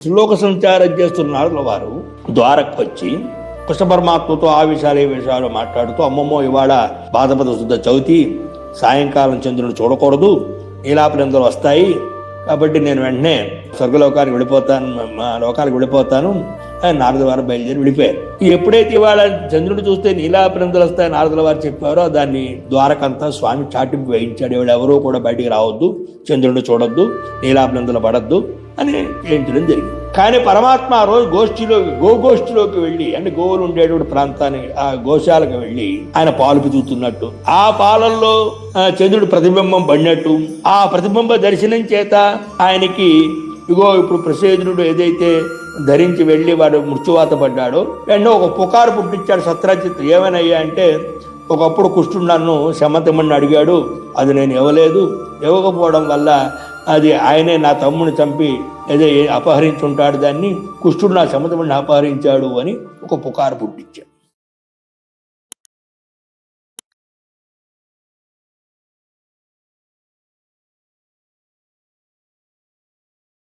శ్లోక సంచారం చేస్తున్న వారు ద్వారకు వచ్చి కృష్ణ పరమాత్మతో ఆ విషయాలు ఏ విషయాలు మాట్లాడుతూ అమ్మమ్మో ఇవాళ బాధపద శుద్ధ చవితి సాయంకాలం చంద్రుని చూడకూడదు నీలాపనిందలు వస్తాయి కాబట్టి నేను వెంటనే స్వర్గలోకానికి వెళ్ళిపోతాను మా- మా లోకానికి వెళ్ళిపోతాను అని నారద వారు బయలుదేరి వెళ్ళిపోయారు. ఎప్పుడైతే ఇవాళ చంద్రుడు చూస్తే నీలాపనిందలు వస్తాయని నారదుల వారు చెప్పారో దాన్ని ద్వారకంతా స్వామి చాటింపు వేయించాడు. ఇవాడు ఎవరూ కూడా బయటికి రావద్దు చంద్రుడిని చూడొద్దు నీలాపనిందలు పడద్దు అని చేయించడం జరిగింది. కానీ పరమాత్మ ఆ రోజు గోష్ఠిలో గోగోష్ఠిలోకి వెళ్ళి అంటే గోవులు ఉండేటువంటి ప్రాంతానికి ఆ గోశాలకు వెళ్ళి ఆయన పాలు పితుకుతున్నట్టు ఆ పాలల్లో చంద్రుడు ప్రతిబింబం పడినట్టు ఆ ప్రతిబింబ దర్శనం చేత ఆయనకి ఇగో ఇప్పుడు ప్రసేదుడు ఏదైతే ధరించి వెళ్ళి వాడు మృత్యువాత పడ్డాడో వెంటనే ఒక పుకారు పుట్టించాడు సత్రాజిత్ ఏమైనా అంటే ఒకప్పుడు కుష్ఠుడు నన్ను శమతమని అడిగాడు అది నేను ఇవ్వలేదు. ఇవ్వకపోవడం వల్ల అది ఆయనే నా తమ్ముని చంపి ఏదో అపహరించుంటాడు దాన్ని. కుష్ఠుడు నా శమతమని అపహరించాడు అని ఒక పుకారు పుట్టించాడు.